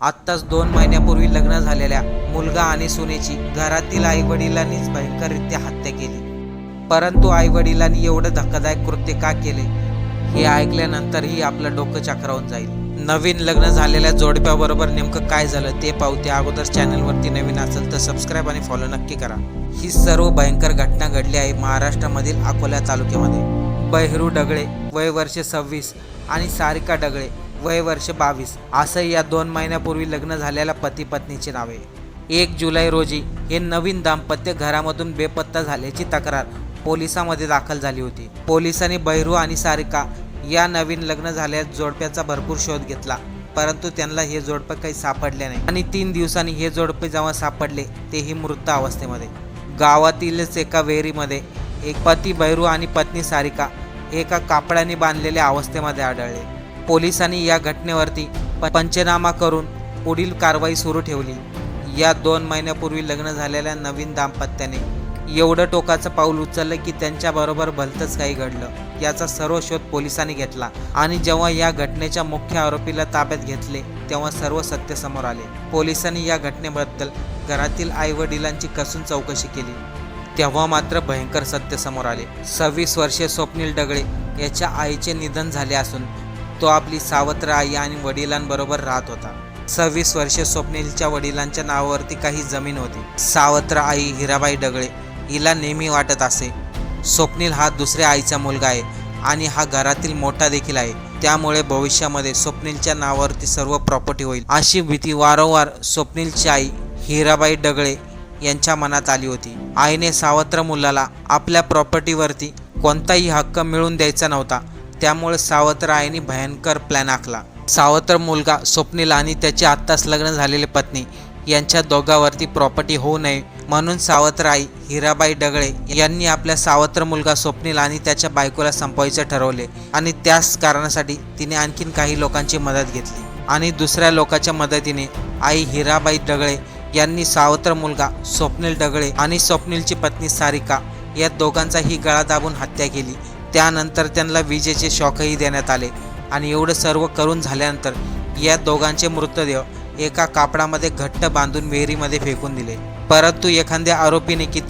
आत्ताच दोन महिन्यापूर्वी लग्न झालेल्या मुलगा आणि सुनेची घरातील आईवडिलांनीच भयंकररित्या हत्या केली. परंतु आईवडिलांनी एवढं धक्कादायक कृत्य का केले हे ऐकल्यानंतरही आपलं डोकं चक्रावून जाईल. नवीन लग्न झालेल्या जोडप्याबरोबर नेमकं काय झालं ते पाहू त्या अगोदर चॅनलवरती नवीन असेल तर सबस्क्राईब आणि फॉलो नक्की करा. ही सर्व भयंकर घटना घडली आहे महाराष्ट्रामधील अकोला तालुक्यामध्ये. बहिरू डगळे वय वर्षे सव्वीस आणि सारिका डगळे वय वर्ष बावीस. असं या दोन महिन्यापूर्वी लग्न झालेल्या पती पत्नीची नावे. एक जुलै रोजी हे नवीन दाम्पत्य घरामधून बेपत्ता झाल्याची तक्रार पोलिसांमध्ये दाखल झाली होती. पोलिसांनी बहिरू आणि सारिका या नवीन लग्न झाल्या जोडप्याचा भरपूर शोध घेतला परंतु त्यांना हे जोडपे काही सापडले नाही. आणि तीन दिवसांनी हे जोडपे जेव्हा सापडले तेही मृत अवस्थेमध्ये. गावातीलच एका वेरीमध्ये एक पती बहिरू आणि पत्नी सारिका एका कापडाने बांधलेल्या अवस्थेमध्ये आढळले. पोलिसांनी या घटनेवरती प- पंचनामा करून पुढील कारवाई सुरू ठेवली. या दोन महिन्यापूर्वी लग्न झालेल्या नवीन दाम्पत्याने एवढं टोकाचं पाऊल उचललं की त्यांच्याबरोबर भलतंच काही घडलं. याचा सर्व शोध पोलिसांनी घेतला आणि जेव्हा या घटनेच्या मुख्य आरोपीला ताब्यात घेतले तेव्हा सर्व सत्य समोर आले. पोलिसांनी या घटनेबद्दल घरातील आईवडिलांची कसून चौकशी केली. तेव्हा मात्र भयंकर सत्य समोर आले. सव्वीस वर्षीय स्वप्नील डगळे याच्या आईचे निधन झाले असून तो आपली सावत्र आई आणि वडिलांबरोबर राहत होता. सव्वीस वर्षे स्वप्नीलच्या वडिलांच्या नावावरती काही जमीन होती. सावत्र आई हिराबाई डगळे हिला नेहमी वाटत असे. स्वप्नील हा दुसऱ्या आईचा मुलगा आहे आणि हा घरातील मोठा देखील आहे. त्यामुळे भविष्यामध्ये स्वप्नीलच्या नावावरती सर्व प्रॉपर्टी होईल. अशी भीती वारंवार स्वप्नीलची आई हिराबाई डगळे यांच्या मनात आली होती. आईने सावत्र मुलाला आपल्या प्रॉपर्टीवरती कोणताही हक्क मिळून द्यायचा नव्हता. त्यामुळे सावत्र आईने भयंकर प्लॅन आखला. सावत्र मुलगा स्वप्नील आणि त्याची आत्ताच लग्न झालेली पत्नी यांच्या दोघांवरती प्रॉपर्टी होऊ नये म्हणून सावत्र आई हिराबाई डगळे यांनी आपल्या सावत्र मुलगा स्वप्नील आणि त्याच्या बायकोला संपवायचे ठरवले आणि त्याच कारणासाठी तिने आणखीन काही लोकांची मदत घेतली. आणि दुसऱ्या लोकांच्या मदतीने आई हिराबाई डगळे यांनी सावत्र मुलगा स्वप्नील डगळे आणि स्वप्नीलची पत्नी सारिका या दोघांचाही गळा दाबून हत्या केली. त्यानंतर त्यांना विजेचे शॉकही देण्यात आले. आणि एवढं सर्व करून झाल्यानंतर या दोघांचे मृतदेह एका कापडामध्ये घट्ट बांधून विहिरीमध्ये फेकून दिले. परंतु एखाद्या आरोपीने किती